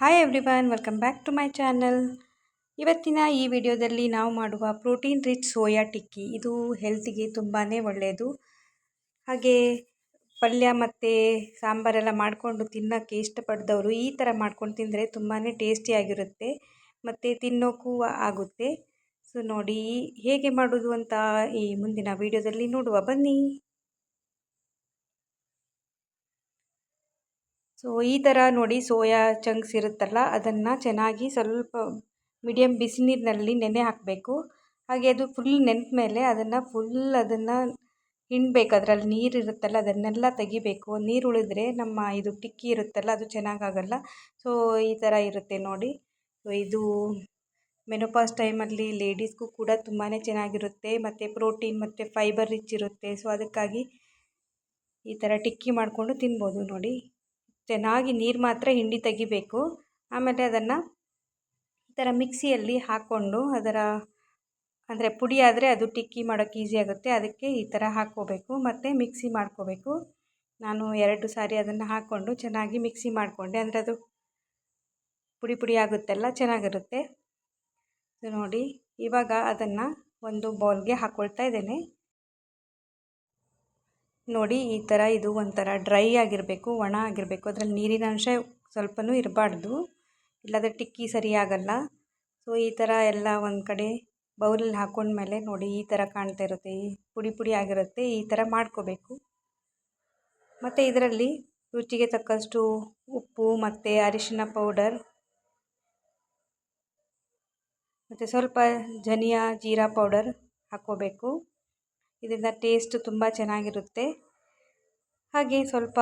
Hi everyone welcome back to my channel ಇವತ್ತಿನ ಈ ವಿಡಿಯೋದಲ್ಲಿ ನಾವು ಮಾಡುವ ಪ್ರೋಟೀನ್ ರಿಚ್ ಸೋಯಾ ಟಿಕ್ಕಿ ಇದು ಹೆಲ್ತಿಗೆ ತುಂಬಾ ಒಳ್ಳೆಯದು ಹಾಗೆ ಪಲ್ಯ ಮತ್ತು ಸಾಂಬಾರೆಲ್ಲ ಮಾಡಿಕೊಂಡು ತಿನ್ನೋಕ್ಕೆ ಇಷ್ಟಪಡ್ದವರು ಈ ಥರ ಮಾಡ್ಕೊಂಡು ತಿಂದರೆ ತುಂಬಾ ಟೇಸ್ಟಿಯಾಗಿರುತ್ತೆ ಮತ್ತು ತಿನ್ನೋಕ್ಕೂ ಆಗುತ್ತೆ. ಸೊ ನೋಡಿ, ಹೇಗೆ ಮಾಡೋದು ಅಂತ ಈ ಮುಂದಿನ ವಿಡಿಯೋದಲ್ಲಿ ನೋಡುವ. ಬನ್ನಿ. ಸೊ ಈ ಥರ ನೋಡಿ ಸೋಯಾ ಚಂಕ್ಸ್ ಇರುತ್ತಲ್ಲ, ಅದನ್ನು ಚೆನ್ನಾಗಿ ಸ್ವಲ್ಪ ಮೀಡಿಯಮ್ ಬಿಸಿನೀರಿನಲ್ಲಿ ನೆನೆ ಹಾಕಬೇಕು. ಹಾಗೆ ಅದು ಫುಲ್ ನೆನೆದ ಮೇಲೆ ಅದನ್ನು ಫುಲ್ ಅದನ್ನು ಹಿಂಡಬೇಕು. ಅದರಲ್ಲಿ ನೀರು ಇರುತ್ತಲ್ಲ, ಅದನ್ನೆಲ್ಲ ತೆಗಿಬೇಕು. ನೀರು ಉಳಿದ್ರೆ ನಮ್ಮ ಇದು ಟಿಕ್ಕಿ ಇರುತ್ತಲ್ಲ, ಅದು ಚೆನ್ನಾಗಾಗಲ್ಲ. ಸೊ ಈ ಥರ ಇರುತ್ತೆ ನೋಡಿ. ಸೊ ಇದು ಮೆನೋಪಾಸ್ ಟೈಮಲ್ಲಿ ಲೇಡೀಸ್ಗೂ ಕೂಡ ತುಂಬಾ ಚೆನ್ನಾಗಿರುತ್ತೆ. ಮತ್ತು ಪ್ರೋಟೀನ್ ಮತ್ತು ಫೈಬರ್ ರಿಚ್ ಇರುತ್ತೆ. ಸೊ ಅದಕ್ಕಾಗಿ ಈ ಥರ ಟಿಕ್ಕಿ ಮಾಡಿಕೊಂಡು ತಿನ್ಬೋದು ನೋಡಿ. ಚೆನ್ನಾಗಿ ನೀರು ಮಾತ್ರ ಹಿಂಡಿ ತೆಗಿಬೇಕು. ಆಮೇಲೆ ಅದನ್ನು ಈ ಥರ ಮಿಕ್ಸಿಯಲ್ಲಿ ಹಾಕ್ಕೊಂಡು ಅದರ ಅಂದರೆ ಪುಡಿ ಆದರೆ ಅದು ಟಿಕ್ಕಿ ಮಾಡೋಕ್ಕೆ ಈಸಿ ಆಗುತ್ತೆ. ಅದಕ್ಕೆ ಈ ಥರ ಹಾಕ್ಕೋಬೇಕು. ಮತ್ತು ಮಿಕ್ಸಿ ಮಾಡ್ಕೋಬೇಕು. ನಾನು ಎರಡು ಸಾರಿ ಅದನ್ನು ಹಾಕ್ಕೊಂಡು ಚೆನ್ನಾಗಿ ಮಿಕ್ಸಿ ಮಾಡಿಕೊಂಡೆ. ಅಂದರೆ ಅದು ಪುಡಿ ಪುಡಿ ಆಗುತ್ತೆಲ್ಲ, ಚೆನ್ನಾಗಿರುತ್ತೆ. ನೋಡಿ, ಇವಾಗ ಅದನ್ನು ಒಂದು ಬೌಲ್ಗೆ ಹಾಕ್ಕೊಳ್ತಾ ಇದ್ದೇನೆ. ನೋಡಿ, ಈ ಥರ ಇದು ಒಂಥರ ಡ್ರೈ ಆಗಿರಬೇಕು, ಒಣ ಆಗಿರಬೇಕು. ಅದರಲ್ಲಿ ನೀರಿನ ಅಂಶ ಸ್ವಲ್ಪನೂ ಇರಬಾರ್ದು. ಇಲ್ಲಾಂದರೆ ಟಿಕ್ಕಿ ಸರಿಯಾಗಲ್ಲ ಸೊ ಈ ಥರ ಎಲ್ಲ ಒಂದು ಕಡೆ ಬೌಲಲ್ಲಿ ಹಾಕೊಂಡ್ಮೇಲೆ ನೋಡಿ, ಈ ಥರ ಕಾಣ್ತಾ ಇರುತ್ತೆ. ಈ ಪುಡಿ ಪುಡಿ ಆಗಿರುತ್ತೆ. ಈ ಥರ ಮಾಡ್ಕೋಬೇಕು. ಮತ್ತು ಇದರಲ್ಲಿ ರುಚಿಗೆ ತಕ್ಕಷ್ಟು ಉಪ್ಪು, ಮತ್ತು ಅರಿಶಿನ ಪೌಡರ್, ಮತ್ತು ಸ್ವಲ್ಪ ಧನಿಯಾ, ಜೀರಾ ಪೌಡರ್ ಹಾಕ್ಕೋಬೇಕು. ಇದರಿಂದ ಟೇಸ್ಟ್ ತುಂಬ ಚೆನ್ನಾಗಿರುತ್ತೆ. ಹಾಗೆ ಸ್ವಲ್ಪ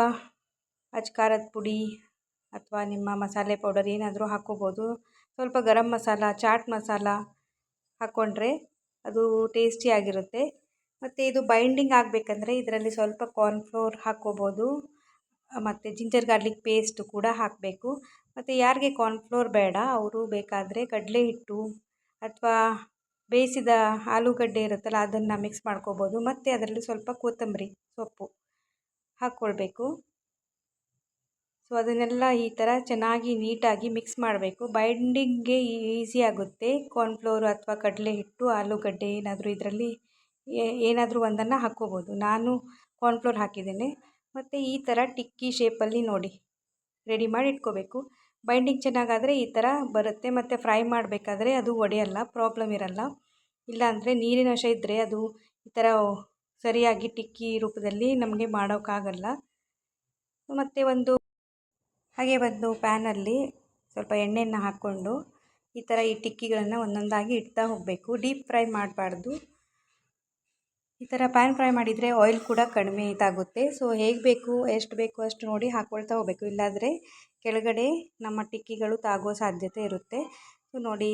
ಅಜ್ಕಾರದ ಪುಡಿ ಅಥವಾ ನಿಮ್ಮ ಮಸಾಲೆ ಪೌಡರ್ ಏನಾದರೂ ಹಾಕ್ಕೋಬೋದು. ಸ್ವಲ್ಪ ಗರಂ ಮಸಾಲ ಚಾಟ್ ಮಸಾಲ ಹಾಕ್ಕೊಂಡ್ರೆ ಅದು ಟೇಸ್ಟಿಯಾಗಿರುತ್ತೆ ಮತ್ತು ಇದು ಬೈಂಡಿಂಗ್ ಆಗಬೇಕಂದ್ರೆ ಇದರಲ್ಲಿ ಸ್ವಲ್ಪ ಕಾರ್ನ್ಫ್ಲೋರ್ ಹಾಕ್ಕೋಬೋದು. ಮತ್ತು ಜಿಂಜರ್ ಗಾರ್ಲಿಕ್ ಪೇಸ್ಟ್ ಕೂಡ ಹಾಕಬೇಕು. ಮತ್ತು ಯಾರಿಗೆ ಕಾರ್ನ್ಫ್ಲೋರ್ ಬೇಡ, ಅವರು ಬೇಕಾದರೆ ಕಡಲೆ ಹಿಟ್ಟು ಅಥವಾ ಬೇಯಿಸಿದ ಆಲೂಗಡ್ಡೆ ಇರುತ್ತಲ್ಲ, ಅದನ್ನು ಮಿಕ್ಸ್ ಮಾಡ್ಕೋಬೋದು. ಮತ್ತು ಅದರಲ್ಲಿ ಸ್ವಲ್ಪ ಕೊತ್ತಂಬರಿ ಸೊಪ್ಪು ಹಾಕ್ಕೊಳ್ಬೇಕು. ಸೊ ಅದನ್ನೆಲ್ಲ ಈ ಥರ ಚೆನ್ನಾಗಿ ನೀಟಾಗಿ ಮಿಕ್ಸ್ ಮಾಡಬೇಕು. ಬೈಂಡಿಂಗ್ಗೆ ಈಸಿ ಆಗುತ್ತೆ. ಕಾರ್ನ್ಫ್ಲೋರು ಅಥವಾ ಕಡಲೆ ಹಿಟ್ಟು, ಆಲೂಗಡ್ಡೆ ಏನಾದರೂ ಇದರಲ್ಲಿ ಏನಾದರೂ ಒಂದನ್ನು ಹಾಕ್ಕೋಬೋದು. ನಾನು ಕಾರ್ನ್ಫ್ಲೋರ್ ಹಾಕಿದ್ದೇನೆ. ಮತ್ತು ಈ ಥರ ಟಿಕ್ಕಿ ಶೇಪಲ್ಲಿ ನೋಡಿ ರೆಡಿ ಮಾಡಿ ಇಟ್ಕೋಬೇಕು. ಬೈಂಡಿಂಗ್ ಚೆನ್ನಾಗಾದರೆ ಈ ಥರ ಬರುತ್ತೆ. ಮತ್ತು ಫ್ರೈ ಮಾಡಬೇಕಾದ್ರೆ ಅದು ಒಡೆಯಲ್ಲ ಪ್ರಾಬ್ಲಮ್ ಇರಲ್ಲ. ಇಲ್ಲಾಂದರೆ ನೀರಿನ ಅಂಶ ಇದ್ದರೆ ಅದು ಈ ಥರ ಸರಿಯಾಗಿ ಟಿಕ್ಕಿ ರೂಪದಲ್ಲಿ ನಮಗೆ ಮಾಡೋಕ್ಕಾಗಲ್ಲ. ಮತ್ತು ಒಂದು ಹಾಗೆ ಒಂದು ಪ್ಯಾನಲ್ಲಿ ಸ್ವಲ್ಪ ಎಣ್ಣೆಯನ್ನು ಹಾಕ್ಕೊಂಡು ಈ ಥರ ಈ ಟಿಕ್ಕಿಗಳನ್ನು ಒಂದೊಂದಾಗಿ ಇಡ್ತಾ ಹೋಗಬೇಕು. ಡೀಪ್ ಫ್ರೈ ಮಾಡಬಾರ್ದು. ಈ ಥರ ಪ್ಯಾನ್ ಫ್ರೈ ಮಾಡಿದರೆ ಆಯಿಲ್ ಕೂಡ ಕಡಿಮೆ ಇದಾಗುತ್ತೆ. ಸೊ ಹೇಗೆ ಬೇಕು, ಎಷ್ಟು ಬೇಕು ಅಷ್ಟು ನೋಡಿ ಹಾಕ್ಕೊಳ್ತಾ ಹೋಗಬೇಕು. ಇಲ್ಲಾಂದರೆ ಕೆಳಗಡೆ ನಮ್ಮ ಟಿಕ್ಕಿಗಳು ತಾಗೋ ಸಾಧ್ಯತೆ ಇರುತ್ತೆ. ಸೊ ನೋಡಿ,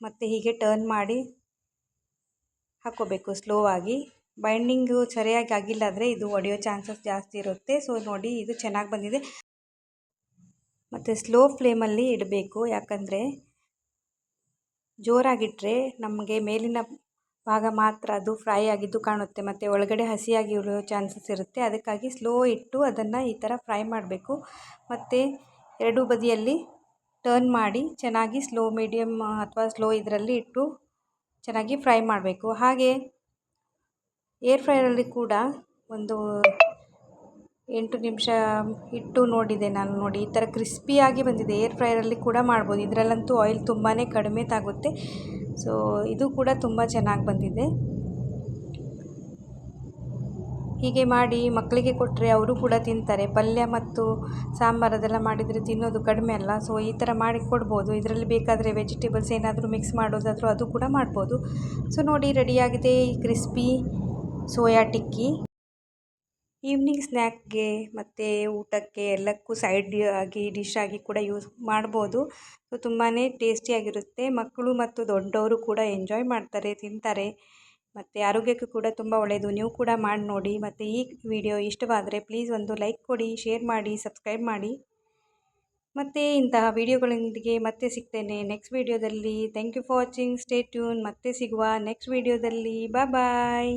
ಮತ್ತೆ ಹೀಗೆ ಟರ್ನ್ ಮಾಡಿ ಹಾಕ್ಕೋಬೇಕು ಸ್ಲೋ ಆಗಿ. ಬೈಂಡಿಂಗು ಸರಿಯಾಗಿ ಆಗಿಲ್ಲ ಅಂದರೆ ಇದು ಒಡೆಯೋ ಚಾನ್ಸಸ್ ಜಾಸ್ತಿ ಇರುತ್ತೆ. ಸೊ ನೋಡಿ, ಇದು ಚೆನ್ನಾಗಿ ಬಂದಿದೆ. ಮತ್ತು ಸ್ಲೋ ಫ್ಲೇಮಲ್ಲಿ ಇಡಬೇಕು. ಯಾಕಂದರೆ ಜೋರಾಗಿಟ್ಟರೆ ನಮಗೆ ಮೇಲಿನ ಭಾಗ ಮಾತ್ರ ಅದು ಫ್ರೈ ಆಗಿದ್ದು ಕಾಣುತ್ತೆ. ಮತ್ತು ಒಳಗಡೆ ಹಸಿಯಾಗಿ ಉಳಿಯೋ ಚಾನ್ಸಸ್ ಇರುತ್ತೆ. ಅದಕ್ಕಾಗಿ ಸ್ಲೋ ಇಟ್ಟು ಅದನ್ನು ಈ ಥರ ಫ್ರೈ ಮಾಡಬೇಕು. ಮತ್ತು ಎರಡೂ ಬದಿಯಲ್ಲಿ ಟರ್ನ್ ಮಾಡಿ ಚೆನ್ನಾಗಿ ಸ್ಲೋ ಮೀಡಿಯಮ್ ಅಥವಾ ಸ್ಲೋ ಇದರಲ್ಲಿ ಇಟ್ಟು ಚೆನ್ನಾಗಿ ಫ್ರೈ ಮಾಡಬೇಕು. ಹಾಗೆ ಏರ್ ಫ್ರೈಯರಲ್ಲಿ ಕೂಡ ಒಂದು ಎಂಟು ನಿಮಿಷ ಇಟ್ಟು ನೋಡಿದೆ ನಾನು ನೋಡಿ. ಈ ಥರ ಕ್ರಿಸ್ಪಿಯಾಗಿ ಬಂದಿದೆ. ಏರ್ ಫ್ರೈಯರಲ್ಲಿ ಕೂಡ ಮಾಡ್ಬೋದು. ಇದರಲ್ಲಂತೂ ಆಯಿಲ್ ತುಂಬಾ ಕಡಿಮೆ ತಾಗುತ್ತೆ. ಸೊ ಇದು ಕೂಡ ತುಂಬ ಚೆನ್ನಾಗಿ ಬಂದಿದೆ. ಹೀಗೆ ಮಾಡಿ ಮಕ್ಕಳಿಗೆ ಕೊಟ್ಟರೆ ಅವರು ಕೂಡ ತಿಂತಾರೆ. ಪಲ್ಯ ಮತ್ತು ಸಾಂಬಾರು ಅದೆಲ್ಲ ಮಾಡಿದರೆ ತಿನ್ನೋದು ಕಡಿಮೆ ಅಲ್ಲ. ಸೊ ಈ ಥರ ಮಾಡಿ ಕೊಡ್ಬೋದು. ಇದರಲ್ಲಿ ಬೇಕಾದರೆ ವೆಜಿಟೇಬಲ್ಸ್ ಏನಾದರೂ ಮಿಕ್ಸ್ ಮಾಡೋದಾದರೂ ಅದು ಕೂಡ ಮಾಡ್ಬೋದು. ಸೊ ನೋಡಿ ರೆಡಿಯಾಗಿದೆ ಈ ಕ್ರಿಸ್ಪಿ ಸೋಯಾ ಟಿಕ್ಕಿ ಈವ್ನಿಂಗ್ ಸ್ನ್ಯಾಕ್ಗೆ ಮತ್ತು ಊಟಕ್ಕೆ ಎಲ್ಲಕ್ಕೂ ಸೈಡ್ ಆಗಿ ಡಿಶ್ ಆಗಿ ಕೂಡ ಯೂಸ್ ಮಾಡ್ಬೋದು. ಸೊ ತುಂಬಾ ಟೇಸ್ಟಿಯಾಗಿರುತ್ತೆ ಮಕ್ಕಳು ಮತ್ತು ದೊಡ್ಡವರು ಕೂಡ ಎಂಜಾಯ್ ಮಾಡ್ತಾರೆ, ತಿಂತಾರೆ. ಮತ್ತು ಆರೋಗ್ಯಕ್ಕೂ ಕೂಡ ತುಂಬ ಒಳ್ಳೆಯದು ನೀವು ಕೂಡ ಮಾಡಿ ನೋಡಿ. ಮತ್ತು ಈ ವಿಡಿಯೋ ಇಷ್ಟವಾದರೆ ಪ್ಲೀಸ್ ಒಂದು ಲೈಕ್ ಕೊಡಿ ಶೇರ್ ಮಾಡಿ ಸಬ್ಸ್ಕ್ರೈಬ್ ಮಾಡಿ. ಮತ್ತು ಇಂತಹ ವೀಡಿಯೋಗಳೊಂದಿಗೆ ಮತ್ತೆ ಸಿಗ್ತೇನೆ ನೆಕ್ಸ್ಟ್ ವೀಡಿಯೋದಲ್ಲಿ. Thank you for watching stay tune ಮತ್ತೆ ಸಿಗುವ ನೆಕ್ಸ್ಟ್ ವೀಡಿಯೋದಲ್ಲಿ. ಬಾಯ್